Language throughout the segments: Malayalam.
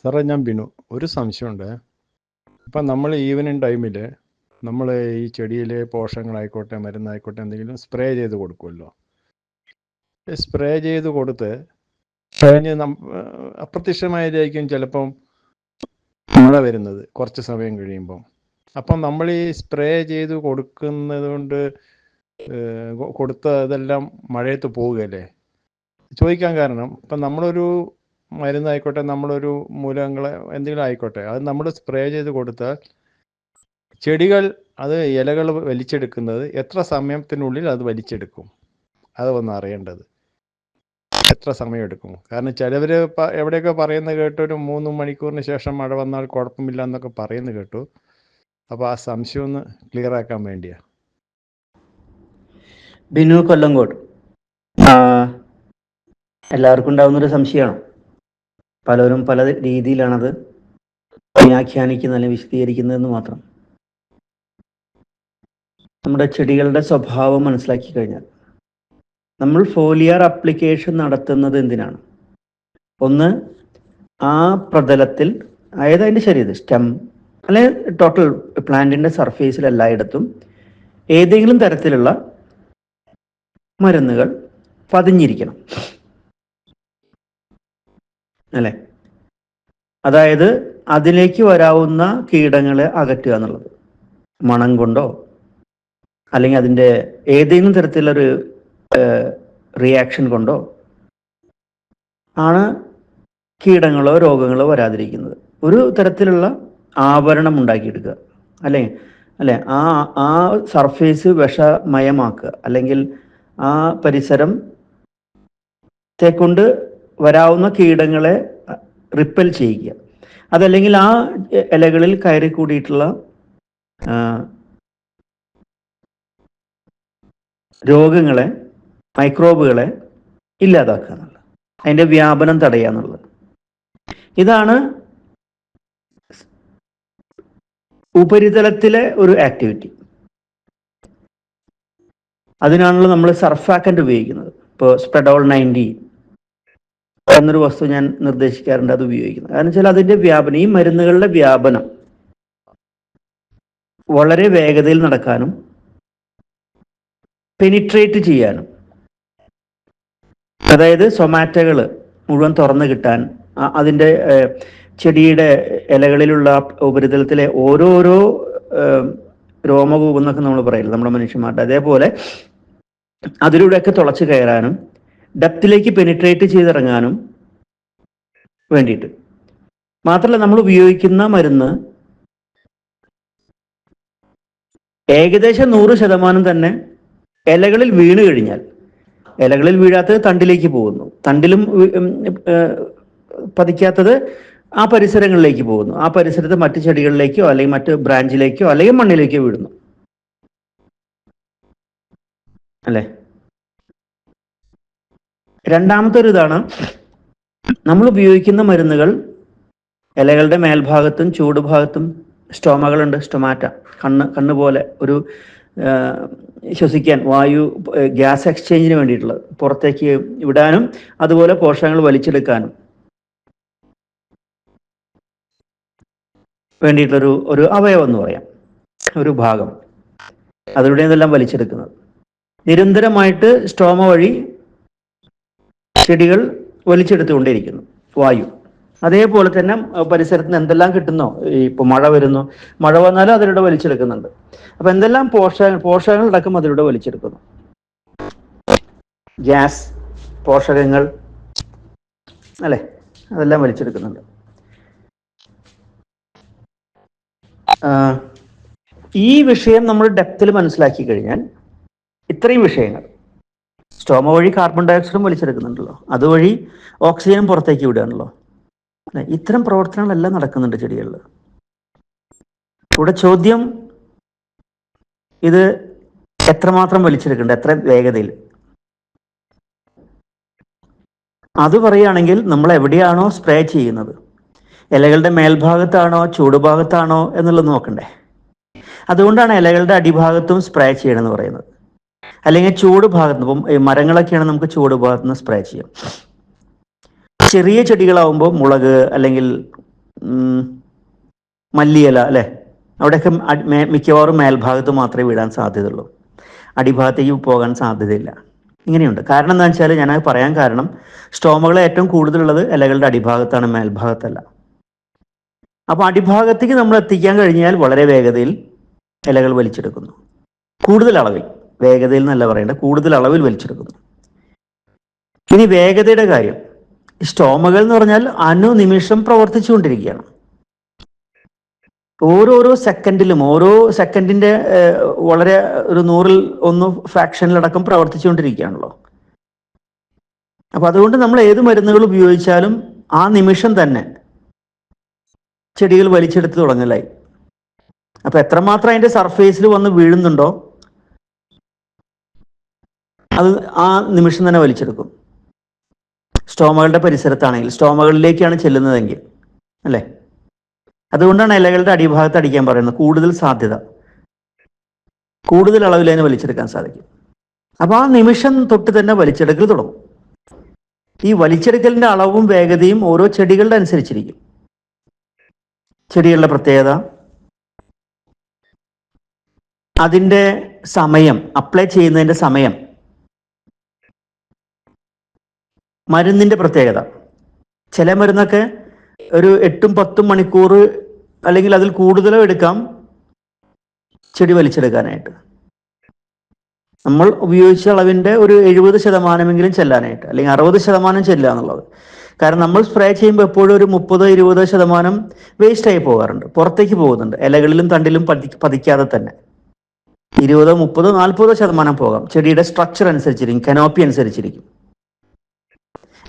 സാറേ ഞാൻ ബിനു. ഒരു സംശയമുണ്ട്. ഇപ്പം നമ്മൾ ഈവനിങ് ടൈമിൽ നമ്മൾ ഈ ചെടിയിൽ പോഷകങ്ങളായിക്കോട്ടെ മരുന്നായിക്കോട്ടെ എന്തെങ്കിലും സ്പ്രേ ചെയ്ത് കൊടുക്കുമല്ലോ. സ്പ്രേ ചെയ്ത് കൊടുത്ത് കഴിഞ്ഞ് നം അപ്രത്യക്ഷമായതായിരിക്കും ചിലപ്പം മഴ വരുന്നത് കുറച്ച് സമയം കഴിയുമ്പം. അപ്പം നമ്മൾ ഈ സ്പ്രേ ചെയ്ത് കൊടുക്കുന്നത് കൊണ്ട് കൊടുത്ത ഇതെല്ലാം മഴയത്ത് പോവുകയല്ലേ? ചോദിക്കാൻ കാരണം ഇപ്പം നമ്മളൊരു മരുന്നായിക്കോട്ടെ നമ്മളൊരു മൂലങ്ങളെ എന്തെങ്കിലും ആയിക്കോട്ടെ അത് നമ്മൾ സ്പ്രേ ചെയ്ത് കൊടുത്താൽ ചെടികൾ അത് ഇലകൾ വലിച്ചെടുക്കുന്നത് എത്ര സമയത്തിനുള്ളിൽ അത് വലിച്ചെടുക്കും? അത് ഒന്ന് അറിയേണ്ടത്. എത്ര സമയം എടുക്കും കാരണം ചിലവർ എവിടെയൊക്കെ പറയുന്നത് കേട്ടു ഒരു മൂന്ന് മണിക്കൂറിന് ശേഷം മഴ വന്നാൽ കുഴപ്പമില്ല എന്നൊക്കെ പറയുന്നത് കേട്ടു. അപ്പോൾ ആ സംശയം ഒന്ന് ക്ലിയർ ആക്കാൻ വേണ്ടിയാ. ബിനു കൊല്ലങ്കോട്. എല്ലാവർക്കും ഉണ്ടാവുന്നൊരു സംശയമാണ്. പലരും പല രീതിയിലാണത് വ്യാഖ്യാനിക്കുന്നത് അല്ലെങ്കിൽ വിശദീകരിക്കുന്നതെന്ന് മാത്രം. നമ്മുടെ ചെടികളുടെ സ്വഭാവം മനസ്സിലാക്കി കഴിഞ്ഞാൽ നമ്മൾ ഫോലിയർ അപ്ലിക്കേഷൻ നടത്തുന്നത് എന്തിനാണ്? ഒന്ന് ആ പ്രതലത്തിൽ അതായത് അതിന്റെ ശരീരം സ്റ്റെം അല്ലെങ്കിൽ ടോട്ടൽ പ്ലാന്റിന്റെ സർഫേസിൽ എല്ലായിടത്തും ഏതെങ്കിലും തരത്തിലുള്ള മരുന്നുകൾ പതിഞ്ഞിരിക്കണം. അല്ലെ? അതായത് അതിലേക്ക് വരാവുന്ന കീടങ്ങളെ അകറ്റുക എന്നുള്ളത്. മണം കൊണ്ടോ അല്ലെങ്കിൽ അതിന്റെ ഏതെങ്കിലും തരത്തിലൊരു റിയാക്ഷൻ കൊണ്ടോ ആണ് കീടങ്ങളോ രോഗങ്ങളോ വരാതിരിക്കുന്നത്. ഒരു തരത്തിലുള്ള ആവരണം ഉണ്ടാക്കിയെടുക്കുക. അല്ലെ? അല്ലെ? ആ ആ സർഫേസ് വിഷമയമാക്കുക. അല്ലെങ്കിൽ ആ പരിസരം കൊണ്ട് വരാവുന്ന കീടങ്ങളെ റിപ്പൽ ചെയ്യുക. അതല്ലെങ്കിൽ ആ ഇലകളിൽ കയറി കൂടിയിട്ടുള്ള രോഗങ്ങളെ മൈക്രോബുകളെ ഇല്ലാതാക്കുക എന്നുള്ളത്. അതിന്റെ വ്യാപനം തടയുക എന്നുള്ളത്. ഇതാണ് ഉപരിതലത്തിലെ ഒരു ആക്ടിവിറ്റി. അതിനാണല്ലോ നമ്മൾ സർഫാക്കന്റ് ഉപയോഗിക്കുന്നത്. ഇപ്പോൾ സ്പ്രെഡോൾ നയന്റി എന്നൊരു വസ്തു ഞാൻ നിർദ്ദേശിക്കാറുണ്ട് അത് ഉപയോഗിക്കുന്നത് കാരണം വെച്ചാൽ അതിന്റെ വ്യാപനം ഈ മരുന്നുകളുടെ വ്യാപനം വളരെ വേഗതയിൽ നടക്കാനും പെനിട്രേറ്റ് ചെയ്യാനും അതായത് സൊമാറ്റകൾ മുഴുവൻ തുറന്നു കിട്ടാൻ അതിന്റെ ചെടിയുടെ ഇലകളിലുള്ള ഉപരിതലത്തിലെ ഓരോരോ രോമകൂപം എന്നൊക്കെ നമ്മൾ പറയില്ല നമ്മുടെ മനുഷ്യന്മാരുടെ. അതേപോലെ അതിലൂടെയൊക്കെ തുളച്ചു കയറാനും ഡെപ്തിലേക്ക് പെനിട്രേറ്റ് ചെയ്തിറങ്ങാനും വേണ്ടിയിട്ട്. മാത്രമല്ല നമ്മൾ ഉപയോഗിക്കുന്ന മരുന്ന് ഏകദേശം നൂറ് ശതമാനം തന്നെ ഇലകളിൽ വീണ് കഴിഞ്ഞാൽ ഇലകളിൽ വീഴാത്തത് തണ്ടിലേക്ക് പോകുന്നു. തണ്ടിലും പതിക്കാത്തത് ആ പരിസരങ്ങളിലേക്ക് പോകുന്നു. ആ പരിസരത്ത് മറ്റു ചെടികളിലേക്കോ അല്ലെങ്കിൽ മറ്റു ബ്രാഞ്ചിലേക്കോ അല്ലെങ്കിൽ മണ്ണിലേക്കോ വീഴുന്നു. അല്ലേ? രണ്ടാമത്തെ ഒരു ഇതാണ് നമ്മൾ ഉപയോഗിക്കുന്ന മരുന്നുകൾ ഇലകളുടെ മേൽഭാഗത്തും ചൂട് ഭാഗത്തും സ്റ്റോമകളുണ്ട് സ്റ്റൊമാറ്റ കണ്ണ് കണ്ണ് പോലെ ഒരു ശ്വസിക്കാൻ വായു ഗ്യാസ് എക്സ്ചേഞ്ചിന് വേണ്ടിയിട്ടുള്ളത്. പുറത്തേക്ക് വിടാനും അതുപോലെ പോഷകങ്ങൾ വലിച്ചെടുക്കാനും വേണ്ടിയിട്ടുള്ളൊരു ഒരു അവയവം എന്ന് പറയാം. ഒരു ഭാഗം. അതിലൂടെ ഇതെല്ലാം വലിച്ചെടുക്കുന്നത്. നിരന്തരമായിട്ട് സ്റ്റോമ വഴി ചെടികൾ വലിച്ചെടുത്തുകൊണ്ടിരിക്കുന്നു വായു. അതേപോലെ തന്നെ പരിസരത്തിന് എന്തെല്ലാം കിട്ടുന്നോ? ഇപ്പൊ മഴ വരുന്നു. മഴ വന്നാലും അതിലൂടെ വലിച്ചെടുക്കുന്നുണ്ട്. അപ്പൊ എന്തെല്ലാം പോഷക പോഷകങ്ങൾ അടക്കം അതിലൂടെ വലിച്ചെടുക്കുന്നു? ഗ്യാസ് പോഷകങ്ങൾ അല്ലെ? അതെല്ലാം വലിച്ചെടുക്കുന്നുണ്ട്. ഈ വിഷയം നമ്മൾ ഡെപ്തിൽ മനസ്സിലാക്കി കഴിഞ്ഞാൽ ഇത്രയും വിഷയങ്ങൾ. സ്റ്റോമ വഴി കാർബൺ ഡയോക്സൈഡും വലിച്ചെടുക്കുന്നുണ്ടല്ലോ. അതുവഴി ഓക്സിജനും പുറത്തേക്ക് വിടുകയാണല്ലോ. അല്ലെ? ഇത്തരം പ്രവർത്തനങ്ങളെല്ലാം നടക്കുന്നുണ്ട് ചെടികളിൽ. ഇവിടെ ചോദ്യം ഇത് എത്രമാത്രം വലിച്ചെടുക്കുന്നുണ്ട്? എത്ര വേഗതയിൽ? അത് പറയുകയാണെങ്കിൽ നമ്മൾ എവിടെയാണോ സ്പ്രേ ചെയ്യുന്നത്? ഇലകളുടെ മേൽഭാഗത്താണോ ചൂടുഭാഗത്താണോ എന്നുള്ളത് നോക്കണ്ടേ. അതുകൊണ്ടാണ് ഇലകളുടെ അടിഭാഗത്തും സ്പ്രേ ചെയ്യണമെന്ന് പറയുന്നത്. അല്ലെങ്കിൽ ചൂട് ഭാഗത്ത് ഇപ്പം മരങ്ങളൊക്കെയാണ് നമുക്ക് ചൂട് ഭാഗത്ത് നിന്ന് സ്പ്രേ ചെയ്യാം. ചെറിയ ചെടികളാവുമ്പോൾ മുളക് അല്ലെങ്കിൽ മല്ലിയില അല്ലേ? അവിടെയൊക്കെ മിക്കവാറും മേൽഭാഗത്ത് മാത്രമേ വിടാൻ സാധ്യതയുള്ളൂ. അടിഭാഗത്തേക്ക് പോകാൻ സാധ്യതയില്ല. ഇങ്ങനെയുണ്ട്. കാരണം എന്താ വെച്ചാൽ ഞാൻ പറയാൻ കാരണം സ്റ്റോമകൾ ഏറ്റവും കൂടുതലുള്ളത് ഇലകളുടെ അടിഭാഗത്താണ് മേൽഭാഗത്തല്ല. അപ്പോൾ അടിഭാഗത്തേക്ക് നമ്മൾ എത്തിക്കാൻ കഴിഞ്ഞാൽ വളരെ വേഗതയിൽ ഇലകൾ വലിച്ചെടുക്കുന്നു. കൂടുതൽ അളവിൽ. വേഗതയിൽ എന്നല്ല പറയേണ്ടത് കൂടുതൽ അളവിൽ വലിച്ചെടുക്കുന്നു. ഇനി വേഗതയുടെ കാര്യം. സ്റ്റോമകൾ എന്ന് പറഞ്ഞാൽ അനുനിമിഷം പ്രവർത്തിച്ചുകൊണ്ടിരിക്കുകയാണ്. ഓരോരോ സെക്കൻഡിലും ഓരോ സെക്കൻഡിന്റെ വളരെ ഒരു നൂറിൽ ഒന്ന് ഫ്രാക്ഷനിലടക്കം പ്രവർത്തിച്ചുകൊണ്ടിരിക്കുകയാണല്ലോ. അപ്പൊ അതുകൊണ്ട് നമ്മൾ ഏത് മരുന്നുകൾ ഉപയോഗിച്ചാലും ആ നിമിഷം തന്നെ ചെടികൾ വലിച്ചെടുത്ത് തുടങ്ങലായി. അപ്പൊ എത്രമാത്രം അതിന്റെ സർഫേസിൽ വന്ന് വീഴുന്നുണ്ടോ അത് ആ നിമിഷം തന്നെ വലിച്ചെടുക്കും. സ്റ്റോമകളുടെ പരിസരത്താണെങ്കിൽ സ്റ്റോമകളിലേക്കാണ് ചെല്ലുന്നതെങ്കിൽ അല്ലേ? അതുകൊണ്ടാണ് ഇലകളുടെ അടിഭാഗത്ത് അടിക്കാൻ പറയുന്നത് കൂടുതൽ സാധ്യത. കൂടുതൽ അളവിൽ അതിനെ വലിച്ചെടുക്കാൻ സാധിക്കും. അപ്പൊ ആ നിമിഷം തൊട്ട് തന്നെ വലിച്ചെടുക്കൽ തുടങ്ങും. ഈ വലിച്ചെടുക്കലിന്റെ അളവും വേഗതയും ഓരോ ചെടികളുടെ അനുസരിച്ചിരിക്കും. ചെടികളുടെ പ്രത്യേകത അതിന്റെ സമയം അപ്ലൈ ചെയ്യുന്നതിന്റെ സമയം മരുന്നിന്റെ പ്രത്യേകത. ചില മരുന്നൊക്കെ ഒരു എട്ടും പത്തും മണിക്കൂർ അല്ലെങ്കിൽ അതിൽ കൂടുതലോ എടുക്കാം ചെടി വലിച്ചെടുക്കാനായിട്ട്. നമ്മൾ ഉപയോഗിച്ച അളവിന്റെ ഒരു എഴുപത് ശതമാനമെങ്കിലും ചെല്ലാനായിട്ട് അല്ലെങ്കിൽ അറുപത് ശതമാനം ചെല്ലുക എന്നുള്ളത്. കാരണം നമ്മൾ സ്പ്രേ ചെയ്യുമ്പോൾ എപ്പോഴും ഒരു മുപ്പത് ഇരുപത് ശതമാനം വേസ്റ്റ് ആയി പോകാറുണ്ട്. പുറത്തേക്ക് പോകുന്നുണ്ട്. ഇലകളിലും തണ്ടിലും പതി പതിക്കാതെ തന്നെ. ഇരുപതോ മുപ്പതോ നാൽപ്പതോ ശതമാനം പോകാം. ചെടിയുടെ സ്ട്രക്ചർ അനുസരിച്ചിരിക്കും കനോപ്പി അനുസരിച്ചിരിക്കും.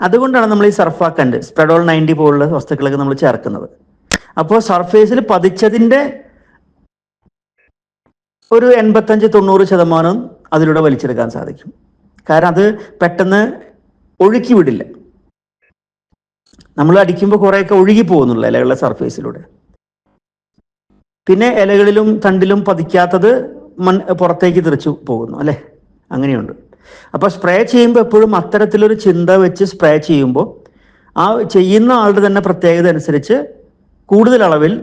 അതുകൊണ്ടാണ് നമ്മൾ ഈ സർഫാക്കൻഡ് സ്പെഡോൾ നയന്റി പോലുള്ള വസ്തുക്കളൊക്കെ നമ്മൾ ചേർക്കുന്നത്. അപ്പോൾ സർഫേസിൽ പതിച്ചതിന്റെ ഒരു എൺപത്തഞ്ച് തൊണ്ണൂറ് ശതമാനം അതിലൂടെ വലിച്ചെടുക്കാൻ സാധിക്കും. കാരണം അത് പെട്ടെന്ന് ഒഴുക്കി വിടില്ല. നമ്മൾ അടിക്കുമ്പോൾ കുറേയൊക്കെ ഒഴുകി പോകുന്നുള്ള ഇലകളുടെ സർഫേസിലൂടെ പിന്നെ ഇലകളിലും തണ്ടിലും പതിക്കാത്തത് മൺ പുറത്തേക്ക് തെറിച്ചു പോകുന്നു അല്ലെ? അങ്ങനെയുണ്ട്. അപ്പൊ സ്പ്രേ ചെയ്യുമ്പോൾ എപ്പോഴും അത്തരത്തിലൊരു ചിന്ത വെച്ച് സ്പ്രേ ചെയ്യുമ്പോൾ ആ ചെയ്യുന്ന ആളുടെ തന്നെ പ്രത്യേകത അനുസരിച്ച് കൂടുതൽ അളവിൽ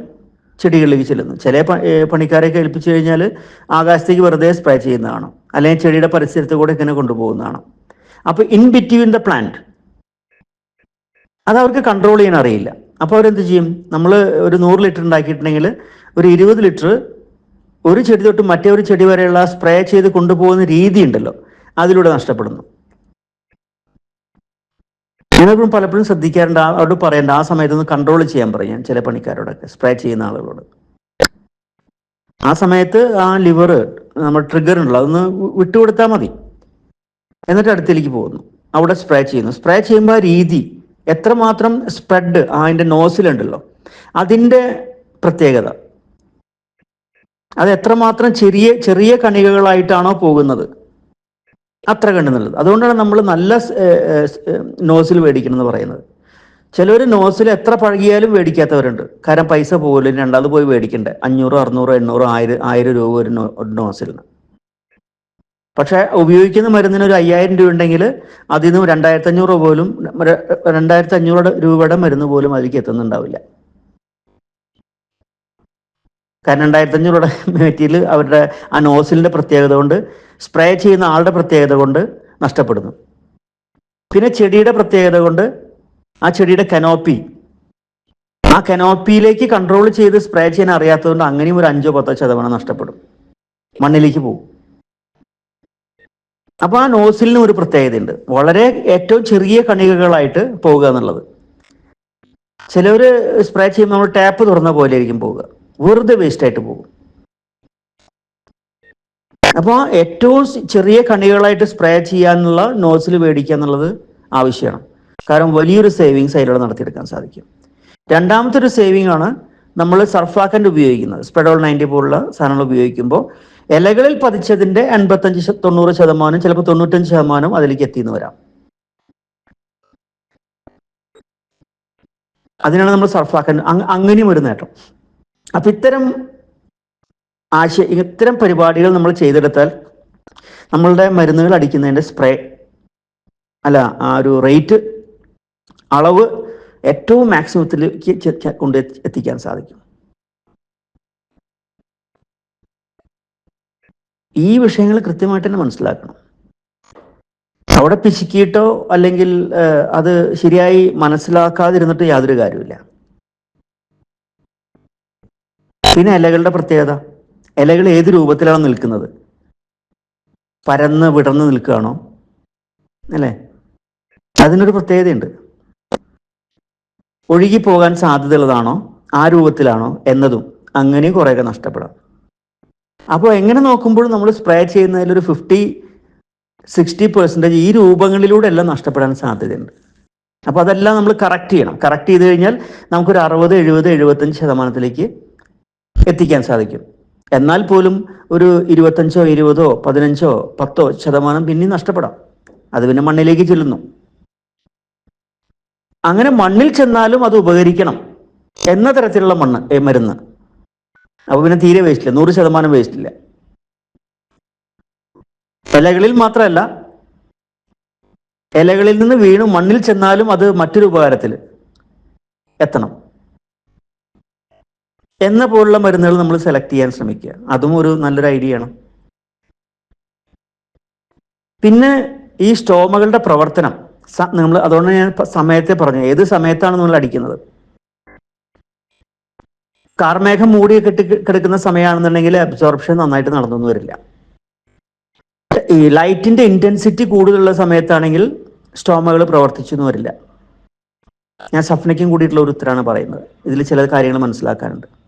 ചെടികളിലേക്ക് ചെല്ലുന്നു. ചില പ- ഏ, പണിക്കാരെയൊക്കെ ഏൽപ്പിച്ചു കഴിഞ്ഞാൽ ആകാശത്തേക്ക് വെറുതെ സ്പ്രേ ചെയ്യുന്നതാണ്. അല്ലെങ്കിൽ ചെടിയുടെ പരിസരത്ത് കൂടെ ഇങ്ങനെ കൊണ്ടുപോകുന്നതാണ്. അപ്പൊ ഇൻ ബിറ്റ്വീൻ ദ പ്ലാന്റ് അത് അവർക്ക് കൺട്രോൾ ചെയ്യാൻ അറിയില്ല. അപ്പോൾ അവരെന്ത് ചെയ്യും? നമ്മൾ ഒരു നൂറ് ലിറ്റർ ഉണ്ടാക്കിയിട്ടുണ്ടെങ്കിൽ ഒരു ഇരുപത് ലിറ്റർ ഒരു ചെടി തൊട്ട് മറ്റേ ഒരു ചെടി വരെയുള്ള സ്പ്രേ ചെയ്ത് കൊണ്ടുപോകുന്ന രീതി ഉണ്ടല്ലോ. അതിലൂടെ നഷ്ടപ്പെടുന്നു. ഞാനെപ്പോഴും പലപ്പോഴും ശ്രദ്ധിക്കാറുണ്ട് അവരോട് പറയേണ്ട ആ സമയത്ത് ഒന്ന് കൺട്രോൾ ചെയ്യാൻ പറയും ഞാൻ ചില പണിക്കാരോടൊക്കെ സ്പ്രേ ചെയ്യുന്ന ആളുകളോട്. ആ സമയത്ത് ആ ലിവർ നമ്മൾ ട്രിഗർ ഉണ്ടല്ലോ അതൊന്ന് വിട്ടുകൊടുത്താൽ മതി. എന്നിട്ട് അടുത്തേക്ക് പോകുന്നു. അവിടെ സ്പ്രേ ചെയ്യുന്നു. സ്പ്രേ ചെയ്യുമ്പോൾ രീതി എത്രമാത്രം സ്പ്രെഡ് അതിന്റെ നോസിലുണ്ടല്ലോ അതിന്റെ പ്രത്യേകത. അത് എത്രമാത്രം ചെറിയ ചെറിയ കണികകളായിട്ടാണോ പോകുന്നത്. അത്ര കണ്ടു നല്ലത് അതുകൊണ്ടാണ് നമ്മൾ നല്ല നോസിൽ മേടിക്കണം എന്ന് പറയുന്നത്. ചിലർ നോസിൽ എത്ര പഴകിയാലും മേടിക്കാത്തവരുണ്ട്. കാരണം പൈസ പോലും രണ്ടാമത് പോയി മേടിക്കണ്ടേ? അഞ്ഞൂറ് അറുന്നൂറ് എണ്ണൂറ് ആയിരം ആയിരം രൂപ ഒരു നോസിലിന് പക്ഷെ ഉപയോഗിക്കുന്ന മരുന്നിന് ഒരു അയ്യായിരം രൂപ ഉണ്ടെങ്കിൽ അതിൽ നിന്ന് രണ്ടായിരത്തി അഞ്ഞൂറ് പോലും രണ്ടായിരത്തി അഞ്ഞൂറ് രൂപയുടെ മരുന്ന് പോലും അതിലേക്ക് എത്തുന്നുണ്ടാവില്ല. കാരണം രണ്ടായിരത്തി അഞ്ഞൂറ് മെറ്റീരിയൽ അവരുടെ ആ നോസിലിന്റെ പ്രത്യേകത കൊണ്ട് സ്പ്രേ ചെയ്യുന്ന ആളുടെ പ്രത്യേകത കൊണ്ട് നഷ്ടപ്പെടുന്നു. പിന്നെ ചെടിയുടെ പ്രത്യേകത കൊണ്ട് ആ ചെടിയുടെ കനോപ്പി. ആ കനോപ്പിയിലേക്ക് കൺട്രോൾ ചെയ്ത് സ്പ്രേ ചെയ്യാൻ അറിയാത്തതുകൊണ്ട് അങ്ങനെയും ഒരു അഞ്ചോ പത്തോ ശതമാനം നഷ്ടപ്പെടും. മണ്ണിലേക്ക് പോകും. അപ്പോൾ ആ നോസിലിനും ഒരു പ്രത്യേകതയുണ്ട്. വളരെ ഏറ്റവും ചെറിയ കണികകളായിട്ട് പോവുക എന്നുള്ളത്. ചിലവര് സ്പ്രേ ചെയ്യുമ്പോൾ നമ്മൾ ടാപ്പ് തുറന്ന പോലെ ആയിരിക്കും പോവുക വെറുതെ വേസ്റ്റ് ആയിട്ട് പോകും. അപ്പോൾ ഏറ്റവും ചെറിയ കണികളായിട്ട് സ്പ്രേ ചെയ്യാനുള്ള നോസിൽ മേടിക്കുക എന്നുള്ളത് ആവശ്യമാണ്. കാരണം വലിയൊരു സേവിങ്സ് അതിലൂടെ നടത്തിയെടുക്കാൻ സാധിക്കും. രണ്ടാമത്തെ ഒരു സേവിങ് ആണ് നമ്മൾ സർഫാക്കന്റ് ഉപയോഗിക്കുന്നത്. സ്പെഡോൾ നയന്റി പോലുള്ള സാധനങ്ങൾ ഉപയോഗിക്കുമ്പോൾ ഇലകളിൽ പതിച്ചതിന്റെ എൺപത്തഞ്ച് തൊണ്ണൂറ് ശതമാനം ചിലപ്പോൾ തൊണ്ണൂറ്റഞ്ച് ശതമാനം അതിലേക്ക് എത്തിയെന്ന് വരാം. അതിനാണ് നമ്മൾ സർഫാക്കൻ അങ്ങനെയും ഒരു നേട്ടം. അപ്പൊ ഇത്തരം ആശയ ഇത്തരം പരിപാടികൾ നമ്മൾ ചെയ്തെടുത്താൽ നമ്മളുടെ മരുന്നുകൾ അടിക്കുന്നതിന്റെ സ്പ്രേ അല്ല ആ ഒരു റേറ്റ് അളവ് ഏറ്റവും മാക്സിമത്തിലേക്ക് കൊണ്ട് എത്തിക്കാൻ സാധിക്കും. ഈ വിഷയങ്ങൾ കൃത്യമായിട്ട് തന്നെ മനസ്സിലാക്കണം. അവിടെ പിശുക്കിയിട്ടോ അല്ലെങ്കിൽ അത് ശരിയായി മനസ്സിലാക്കാതിരുന്നിട്ട് യാതൊരു കാര്യമില്ല പിന്നെ ഇലകളുടെ പ്രത്യേകത. ഇലകൾ ഏത് രൂപത്തിലാണ് നിൽക്കുന്നത്? പരന്ന് വിടർന്ന് നിൽക്കുകയാണോ? അല്ലേ? അതിനൊരു പ്രത്യേകതയുണ്ട്. ഒഴുകി പോകാൻ സാധ്യതയുള്ളതാണോ? ആ രൂപത്തിലാണോ? എന്നതും അങ്ങനെയും കുറേയൊക്കെ നഷ്ടപ്പെടാം. അപ്പോൾ എങ്ങനെ നോക്കുമ്പോഴും നമ്മൾ സ്പ്രേ ചെയ്യുന്നതിൽ ഒരു ഫിഫ്റ്റി സിക്സ്റ്റി പെർസെന്റേജ് ഈ രൂപങ്ങളിലൂടെ എല്ലാം നഷ്ടപ്പെടാൻ സാധ്യതയുണ്ട്. അപ്പോൾ അതെല്ലാം നമ്മൾ കറക്റ്റ് ചെയ്യണം. കറക്റ്റ് ചെയ്ത് കഴിഞ്ഞാൽ നമുക്കൊരു അറുപത് എഴുപത് എഴുപത്തഞ്ച് ശതമാനത്തിലേക്ക് എത്തിക്കാൻ സാധിക്കും. എന്നാൽ പോലും ഒരു ഇരുപത്തഞ്ചോ ഇരുപതോ പതിനഞ്ചോ പത്തോ ശതമാനം പിന്നെ നഷ്ടപ്പെടാം. അത് പിന്നെ മണ്ണിലേക്ക് ചെല്ലുന്നു. അങ്ങനെ മണ്ണിൽ ചെന്നാലും അത് ഉപകരിക്കണം എന്ന തരത്തിലുള്ള മണ്ണ് മരുന്ന്. അപ്പൊ പിന്നെ തീരെ വേസ്റ്റില്ല നൂറ് ശതമാനം വേസ്റ്റില്ല ഇലകളിൽ മാത്രമല്ല ഇലകളിൽ നിന്ന് വീണു മണ്ണിൽ ചെന്നാലും അത് മറ്റൊരു ഉപകാരത്തിൽ എത്തണം. എന്ന പോലുള്ള മരുന്നുകൾ നമ്മൾ സെലക്ട് ചെയ്യാൻ ശ്രമിക്കുക. അതും ഒരു നല്ലൊരു ഐഡിയ ആണ്. പിന്നെ ഈ സ്റ്റോമകളുടെ പ്രവർത്തനം. നമ്മൾ അതുകൊണ്ട് ഞാൻ സമയത്തെ പറഞ്ഞു. ഏത് സമയത്താണ് നമ്മൾ അടിക്കുന്നത്? കാർമേഘം മൂടി കെട്ടി കിടക്കുന്ന സമയമാണെന്നുണ്ടെങ്കിൽ അബ്സോർപ്ഷൻ നന്നായിട്ട് നടന്നൊന്നും വരില്ല. ഈ ലൈറ്റിന്റെ ഇന്റൻസിറ്റി കൂടുതലുള്ള സമയത്താണെങ്കിൽ സ്റ്റോമകൾ പ്രവർത്തിച്ചൊന്നും വരില്ല. ഞാൻ സഫ്നയ്ക്കും കൂടിയിട്ടുള്ള ഒരു ഉത്തരമാണ് പറയുന്നത്. ഇതിൽ ചില കാര്യങ്ങൾ മനസ്സിലാക്കാനുണ്ട്.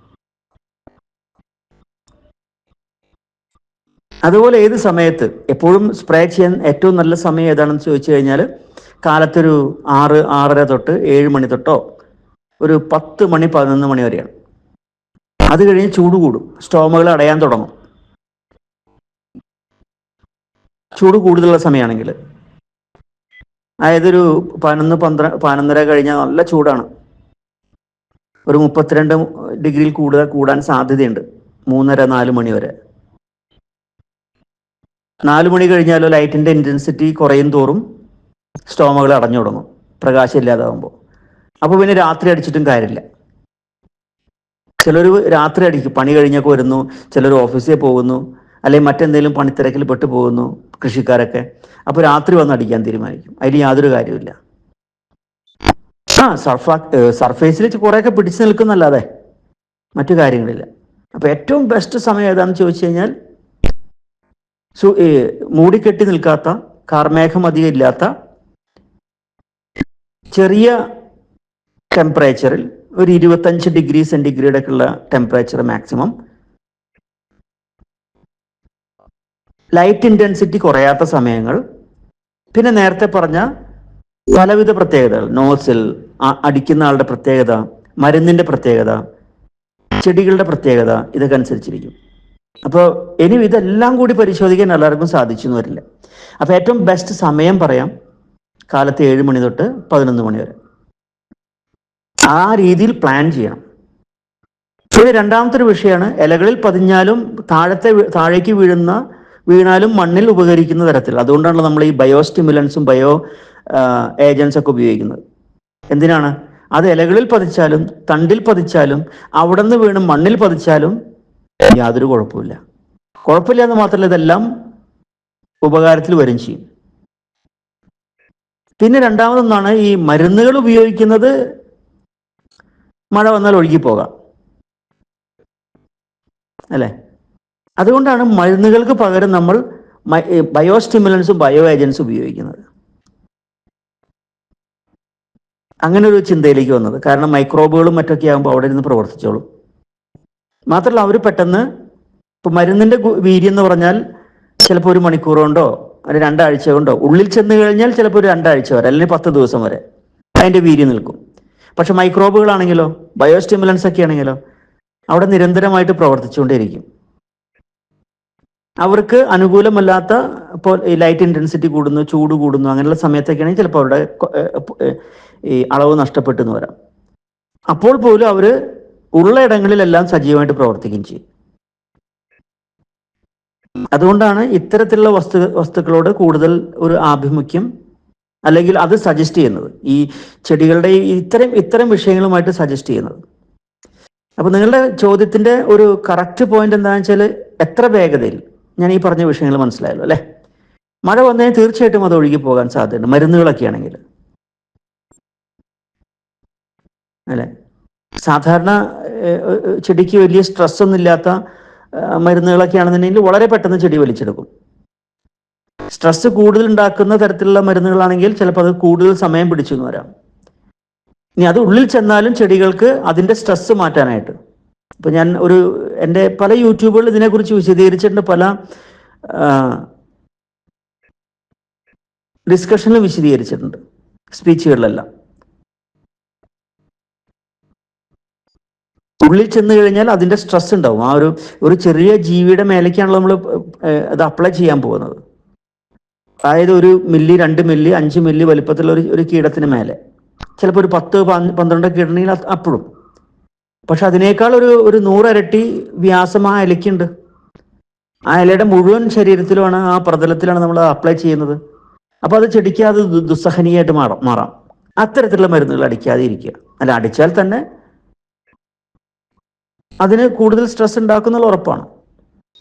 അതുപോലെ ഏത് സമയത്ത് എപ്പോഴും സ്പ്രേ ചെയ്യാൻ ഏറ്റവും നല്ല സമയം ഏതാണെന്ന് ചോദിച്ചു കഴിഞ്ഞാൽ കാലത്തൊരു ആറ് ആറര തൊട്ട് ഏഴ് മണി തൊട്ടോ ഒരു പത്ത് മണി പതിനൊന്ന് മണി വരെയാണ്. അത് കഴിഞ്ഞ് ചൂട് കൂടും. സ്റ്റോമകൾ അടയാൻ തുടങ്ങും. ചൂട് കൂടുതലുള്ള സമയമാണെങ്കിൽ അതായത് ഒരു പതിനൊന്ന് പന്ത്രണ്ട് പതിനൊന്നര കഴിഞ്ഞാൽ നല്ല ചൂടാണ്. ഒരു മുപ്പത്തിരണ്ട് ഡിഗ്രിയിൽ കൂടുതൽ കൂടാൻ സാധ്യതയുണ്ട്. മൂന്നര നാല് മണി വരെ. നാല് മണി കഴിഞ്ഞാലോ ലൈറ്റിന്റെ ഇന്റൻസിറ്റി കുറയും തോറും സ്റ്റോമകൾ അടഞ്ഞു തുടങ്ങും. പ്രകാശം ഇല്ലാതാകുമ്പോൾ അപ്പോൾ പിന്നെ രാത്രി അടിച്ചിട്ടും കാര്യമില്ല. ചിലർ രാത്രി അടിക്കും. പണി കഴിഞ്ഞൊക്കെ വരുന്നു. ചിലർ ഓഫീസിൽ പോകുന്നു. അല്ലെങ്കിൽ മറ്റെന്തെങ്കിലും പണിത്തിരക്കിൽ പെട്ടു പോകുന്നു കൃഷിക്കാരൊക്കെ. അപ്പോൾ രാത്രി വന്ന് അടിക്കാൻ തീരുമാനിക്കും. അതിൽ യാതൊരു കാര്യമില്ല ആ സർഫാ സർഫേസിൽ കുറേയൊക്കെ പിടിച്ചു നിൽക്കുന്നല്ലാതെ മറ്റു കാര്യങ്ങളില്ല. അപ്പോൾ ഏറ്റവും ബെസ്റ്റ് സമയം ഏതാണെന്ന് ചോദിച്ചു കഴിഞ്ഞാൽ സു മൂടിക്കെട്ടി നിൽക്കാത്ത കാർമേഘം അധികം ഇല്ലാത്ത ചെറിയ ടെമ്പറേച്ചറിൽ ഒരു ഇരുപത്തഞ്ച് ഡിഗ്രി സെന്റിഗ്രേഡ് ഒക്കെ ഉള്ള ടെമ്പറേച്ചർ മാക്സിമം ലൈറ്റ് ഇന്റൻസിറ്റി കുറയാത്ത സമയങ്ങൾ. പിന്നെ നേരത്തെ പറഞ്ഞ പലവിധ പ്രത്യേകതകൾ. നോസിൽ അടിക്കുന്ന ആളുടെ പ്രത്യേകത മരുന്നിന്റെ പ്രത്യേകത ചെടികളുടെ പ്രത്യേകത ഇതൊക്കെ അനുസരിച്ചിരിക്കും. അപ്പോൾ ഇനി ഇതെല്ലാം കൂടി പരിശോധിക്കാൻ എല്ലാവർക്കും സാധിച്ചു എന്ന് വരില്ല. അപ്പോൾ ഏറ്റവും ബെസ്റ്റ് സമയം പറയാം. കാലത്ത് ഏഴ് മണി തൊട്ട് പതിനൊന്ന് മണി വരെ. ആ രീതിയിൽ പ്ലാൻ ചെയ്യണം. പിന്നെ രണ്ടാമത്തെ ഒരു വിഷയമാണ്. ഇലകളിൽ പതിഞ്ഞാലും താഴത്തെ താഴേക്ക് വീഴുന്ന വീണാലും മണ്ണിൽ ഉപകരിക്കുന്ന തരത്തിൽ. അതുകൊണ്ടാണല്ലോ നമ്മൾ ഈ ബയോ സ്റ്റിമുലൻസും ബയോ ഏജൻസ് ഒക്കെ ഉപയോഗിക്കുന്നത്. എന്തിനാണ്? അത് ഇലകളിൽ പതിച്ചാലും തണ്ടിൽ പതിച്ചാലും അവിടെ നിന്ന് വീണ് മണ്ണിൽ പതിച്ചാലും യാതൊരു കുഴപ്പമില്ല കുഴപ്പമില്ല എന്ന് മാത്രമല്ല ഇതെല്ലാം ഉപകാരത്തിൽ വരും ചെയ്യും. പിന്നെ രണ്ടാമതൊന്നാണ് ഈ മരുന്നുകൾ ഉപയോഗിക്കുന്നത് മഴ വന്നാൽ ഒഴുകി പോകാം. അല്ലേ? അതുകൊണ്ടാണ് മരുന്നുകൾക്ക് പകരം നമ്മൾ ബയോ സ്റ്റിമുലൻസും ബയോ ഏജൻസും ഉപയോഗിക്കുന്നത്. അങ്ങനെ ഒരു ചിന്തയിലേക്ക് വന്നത്. കാരണം മൈക്രോബുകളും മറ്റൊക്കെ ആകുമ്പോൾ അവിടെ ഇരുന്ന് പ്രവർത്തിച്ചോളും. മാത്രമല്ല അവർ പെട്ടെന്ന് ഇപ്പൊ മരുന്നിന്റെ വീര്യം എന്ന് പറഞ്ഞാൽ ചിലപ്പോൾ ഒരു മണിക്കൂർ കൊണ്ടോ അല്ലെങ്കിൽ രണ്ടാഴ്ച കൊണ്ടോ ഉള്ളിൽ ചെന്ന് കഴിഞ്ഞാൽ ചിലപ്പോൾ ഒരു രണ്ടാഴ്ച വരെ അല്ലെങ്കിൽ പത്ത് ദിവസം വരെ അതിന്റെ വീര്യം നിൽക്കും. പക്ഷെ മൈക്രോബുകളാണെങ്കിലോ ബയോസ്റ്റിമുലൻസ് ഒക്കെ ആണെങ്കിലോ അവിടെ നിരന്തരമായിട്ട് പ്രവർത്തിച്ചുകൊണ്ടേയിരിക്കും. അവർക്ക് അനുകൂലമല്ലാത്ത ഇപ്പോൾ ലൈറ്റ് ഇന്റൻസിറ്റി കൂടുന്നു ചൂട് കൂടുന്നു അങ്ങനെയുള്ള സമയത്തൊക്കെയാണെങ്കിൽ ചിലപ്പോൾ അവരുടെ ഈ അളവ് നഷ്ടപ്പെട്ടു എന്ന് വരാം. അപ്പോൾ പോലും അവർ ഉള്ള ഇടങ്ങളിലെല്ലാം സജീവമായിട്ട് പ്രവർത്തിക്കുകയും ചെയ്യും. അതുകൊണ്ടാണ് ഇത്തരത്തിലുള്ള വസ്തു വസ്തുക്കളോട് കൂടുതൽ ഒരു ആഭിമുഖ്യം അല്ലെങ്കിൽ അത് സജസ്റ്റ് ചെയ്യുന്നത്. ഈ ചെടികളുടെ ഇത്തരം ഇത്തരം വിഷയങ്ങളുമായിട്ട് സജസ്റ്റ് ചെയ്യുന്നത്. അപ്പൊ നിങ്ങളുടെ ചോദ്യത്തിന്റെ ഒരു കറക്റ്റ് പോയിന്റ് എന്താണെന്ന് വെച്ചാൽ എത്ര വേഗതയിൽ? ഞാൻ ഈ പറഞ്ഞ വിഷയങ്ങൾ മനസ്സിലായല്ലോ അല്ലെ? മഴ വന്നതിന് തീർച്ചയായിട്ടും അത് ഒഴുകി പോകാൻ സാധ്യതയുണ്ട്. മരുന്നുകളൊക്കെ ആണെങ്കിൽ. അല്ലെ? സാധാരണ ചെടിക്ക് വലിയ സ്ട്രെസ് ഒന്നും ഇല്ലാത്ത മരുന്നുകളൊക്കെ ആണെന്നുണ്ടെങ്കിൽ വളരെ പെട്ടെന്ന് ചെടി വലിച്ചെടുക്കും. സ്ട്രെസ് കൂടുതൽ ഉണ്ടാക്കുന്ന തരത്തിലുള്ള മരുന്നുകളാണെങ്കിൽ ചിലപ്പോൾ അത് കൂടുതൽ സമയം പിടിച്ചു എന്ന് വരാം. ഇനി അത് ഉള്ളിൽ ചെന്നാലും ചെടികൾക്ക് അതിന്റെ സ്ട്രെസ് മാറ്റാനായിട്ട്. ഇപ്പം ഞാൻ ഒരു എന്റെ പല യൂട്യൂബുകളിൽ ഇതിനെക്കുറിച്ച് വിശദീകരിച്ചിട്ടുണ്ട് പല ഡിസ്കഷനിലും വിശദീകരിച്ചിട്ടുണ്ട് സ്പീച്ചുകളിലെല്ലാം. ഉള്ളിൽ ചെന്ന് കഴിഞ്ഞാൽ അതിന്റെ സ്ട്രെസ് ഉണ്ടാവും. ആ ഒരു ഒരു ചെറിയ ജീവിയുടെ മേലേക്കാണല്ലോ നമ്മൾ അത് അപ്ലൈ ചെയ്യാൻ പോകുന്നത്. അതായത് ഒരു മില്ലി രണ്ട് മില്ലി അഞ്ച് മില്ലി വലിപ്പത്തിലുള്ള ഒരു ഒരു കീടത്തിന് മേലെ. ചിലപ്പോൾ ഒരു പത്ത് പന്ത് പന്ത്രണ്ട് കീടണെങ്കിൽ അപ്പോഴും. പക്ഷെ അതിനേക്കാൾ ഒരു ഒരു നൂറരട്ടി വ്യാസം ആ ഇലയ്ക്കുണ്ട്. ആ ഇലയുടെ മുഴുവൻ ശരീരത്തിലുമാണ് ആ പ്രതലത്തിലാണ് നമ്മൾ അപ്ലൈ ചെയ്യുന്നത്. അപ്പൊ അത് ചെടിക്കാതെ ദുസ്സഹനീയായിട്ട് മാറാം മാറാം. അത്തരത്തിലുള്ള മരുന്നുകൾ അടിക്കാതെ ഇരിക്കുക. അല്ല അടിച്ചാൽ തന്നെ അതിന് കൂടുതൽ സ്ട്രെസ് ഉണ്ടാക്കുന്നുള്ള ഉറപ്പാണ്.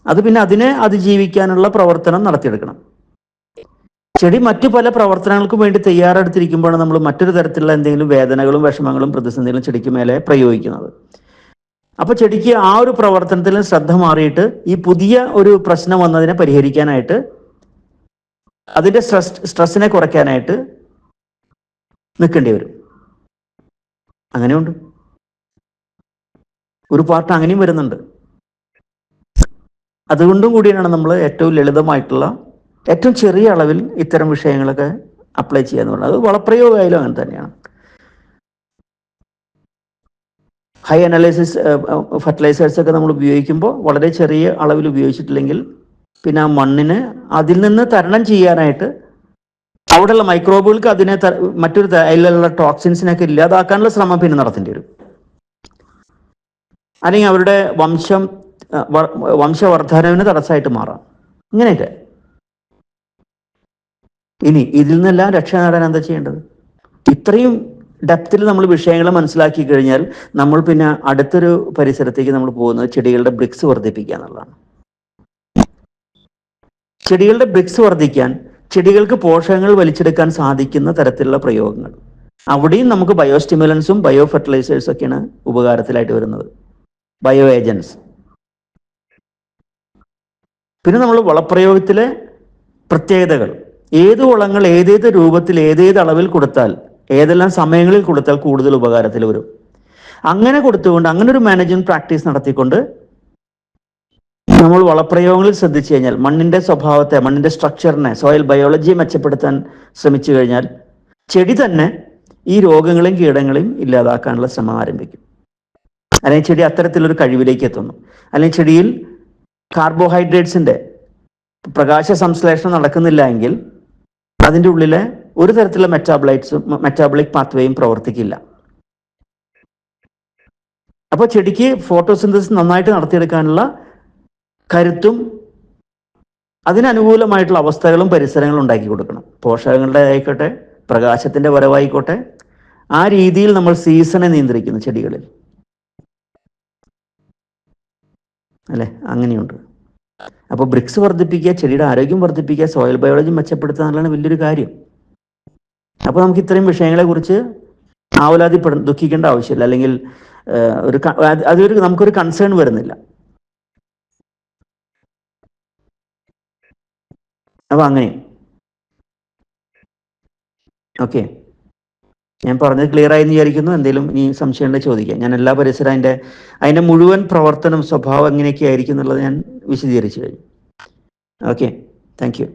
അത് പിന്നെ അതിനെ അതിജീവിക്കാനുള്ള പ്രവർത്തനം നടത്തിയെടുക്കണം. ചെടി മറ്റു പല പ്രവർത്തനങ്ങൾക്കും വേണ്ടി തയ്യാറെടുത്തിരിക്കുമ്പോഴാണ് നമ്മൾ മറ്റൊരു തരത്തിലുള്ള എന്തെങ്കിലും വേദനകളും വിഷമങ്ങളും പ്രതിസന്ധികളും ചെടിക്ക് മേലെ പ്രയോഗിക്കുന്നത്. അപ്പൊ ചെടിക്ക് ആ ഒരു പ്രവർത്തനത്തിൽ ശ്രദ്ധ മാറിയിട്ട് ഈ പുതിയ ഒരു പ്രശ്നം വന്നതിനെ പരിഹരിക്കാനായിട്ട് അതിന്റെ സ്ട്രെസ് സ്ട്രെസ്സിനെ കുറയ്ക്കാനായിട്ട് നിൽക്കേണ്ടി വരും. അങ്ങനെയുണ്ട്. ഒരു പാർട്ട് അങ്ങനെയും വരുന്നുണ്ട്. അതുകൊണ്ടും കൂടിയാണ് നമ്മൾ ഏറ്റവും ലളിതമായിട്ടുള്ള ഏറ്റവും ചെറിയ അളവിൽ ഇത്തരം വിഷയങ്ങളൊക്കെ അപ്ലൈ ചെയ്യാന്ന് പറയുന്നത്. അത് വളപ്രയോഗമായാലും അങ്ങനെ തന്നെയാണ്. ഹൈ അനാലിസിസ് ഫെർട്ടിലൈസേഴ്സ് ഒക്കെ നമ്മൾ ഉപയോഗിക്കുമ്പോൾ വളരെ ചെറിയ അളവിൽ ഉപയോഗിച്ചിട്ടില്ലെങ്കിൽ പിന്നെ ആ മണ്ണിന് അതിൽ നിന്ന് തരണം ചെയ്യാനായിട്ട് അവിടെയുള്ള മൈക്രോബുകൾക്ക് അതിനെ മറ്റൊരു അതിലുള്ള ടോക്സിൻസിനൊക്കെ ഇല്ലാതാക്കാനുള്ള ശ്രമം പിന്നെ നടത്തേണ്ടി വരും. അല്ലെങ്കിൽ അവരുടെ വംശം വംശവർദ്ധനവിന് തടസ്സമായിട്ട് മാറാം. ഇങ്ങനെയൊക്കെ. ഇനി ഇതിൽ നിന്നെല്ലാം രക്ഷ നേടാൻ എന്താ ചെയ്യേണ്ടത്? ഇത്രയും ഡെപ്തിൽ നമ്മൾ വിഷയങ്ങൾ മനസ്സിലാക്കി കഴിഞ്ഞാൽ നമ്മൾ പിന്നെ അടുത്തൊരു പരിസരത്തേക്ക് നമ്മൾ പോകുന്നത് ചെടികളുടെ ബ്രിക്സ് വർദ്ധിപ്പിക്കുക എന്നുള്ളതാണ്. ചെടികളുടെ ബ്രിക്സ് വർദ്ധിക്കാൻ ചെടികൾക്ക് പോഷകങ്ങൾ വലിച്ചെടുക്കാൻ സാധിക്കുന്ന തരത്തിലുള്ള പ്രയോഗങ്ങൾ. അവിടെയും നമുക്ക് ബയോസ്റ്റിമുലൻസും ബയോ ഫെർട്ടിലൈസേഴ്സും ഒക്കെയാണ് ഉപകാരത്തിലായിട്ട് വരുന്നത്. ബയോ ഏജൻസ് പിന്നെ നമ്മൾ വളപ്രയോഗത്തിലെ പ്രത്യേകതകൾ. ഏത് വളങ്ങൾ ഏതേത് രൂപത്തിൽ ഏതേത് അളവിൽ കൊടുത്താൽ ഏതെല്ലാം സമയങ്ങളിൽ കൊടുത്താൽ കൂടുതൽ ഉപകാരത്തിൽ വരും. അങ്ങനെ കൊടുത്തുകൊണ്ട് അങ്ങനെ ഒരു മാനേജ്മെന്റ് പ്രാക്ടീസ് നടത്തിക്കൊണ്ട് നമ്മൾ വളപ്രയോഗങ്ങളിൽ ശ്രദ്ധിച്ചു കഴിഞ്ഞാൽ മണ്ണിന്റെ സ്വഭാവത്തെ മണ്ണിന്റെ സ്ട്രക്ചറിനെ സോയിൽ ബയോളജിയെ മെച്ചപ്പെടുത്താൻ ശ്രമിച്ചു കഴിഞ്ഞാൽ ചെടി തന്നെ ഈ രോഗങ്ങളെയും കീടങ്ങളെയും ഇല്ലാതാക്കാനുള്ള ശ്രമം ആരംഭിക്കും. അല്ലെങ്കിൽ ചെടി അത്തരത്തിലൊരു കഴിവിലേക്ക് എത്തുന്നു. അല്ലെങ്കിൽ ചെടിയിൽ കാർബോഹൈഡ്രേറ്റ്സിന്റെ പ്രകാശ സംശ്ലേഷണം നടക്കുന്നില്ല എങ്കിൽ അതിന്റെ ഉള്ളിലെ ഒരു തരത്തിലുള്ള മെറ്റാബ്ലൈറ്റ്സും മെറ്റാബ്ലിക് പാത്വേയും പ്രവർത്തിക്കില്ല. അപ്പോൾ ചെടിക്ക് ഫോട്ടോസിന്തസിസ് നന്നായിട്ട് നടത്തിയെടുക്കാനുള്ള കരുത്തും അതിനനുകൂലമായിട്ടുള്ള അവസ്ഥകളും പരിസരങ്ങളും ഉണ്ടാക്കി കൊടുക്കണം. പോഷകങ്ങളുടെ ആയിക്കോട്ടെ പ്രകാശത്തിന്റെ വരവായിക്കോട്ടെ ആ രീതിയിൽ നമ്മൾ സീസണെ നിയന്ത്രിക്കുന്നു ചെടികളിൽ. അല്ലെ? അങ്ങനെയുണ്ട്. അപ്പോൾ ബ്രിക്സ് വർദ്ധിപ്പിക്കുക ചെടിയുടെ ആരോഗ്യം വർദ്ധിപ്പിക്കുക സോയിൽ ബയോളജി മെച്ചപ്പെടുത്തുക എന്നുള്ളതാണ് വലിയൊരു കാര്യം. അപ്പോൾ നമുക്ക് ഇത്രയും വിഷയങ്ങളെ കുറിച്ച് ആവലാതിപ്പെട ദുഃഖിക്കേണ്ട ആവശ്യമില്ല. അല്ലെങ്കിൽ ഒരു അതൊരു നമുക്കൊരു കൺസേൺ വരുന്നില്ല. അപ്പൊ അങ്ങനെ. ഓക്കെ. ഞാൻ പറഞ്ഞത് ക്ലിയർ ആയി വിചാരിക്കുന്നു. എന്തെങ്കിലും ഇനി സംശയം ഉണ്ടെങ്കിൽ ചോദിക്കാം. ഞാൻ എല്ലാ പരിസരം അതിന്റെ അതിന്റെ മുഴുവൻ പ്രവർത്തനം സ്വഭാവം എങ്ങനെയൊക്കെ ആയിരിക്കും എന്നുള്ളത് ഞാൻ വിശദീകരിച്ചു കഴിഞ്ഞു. Okay thank you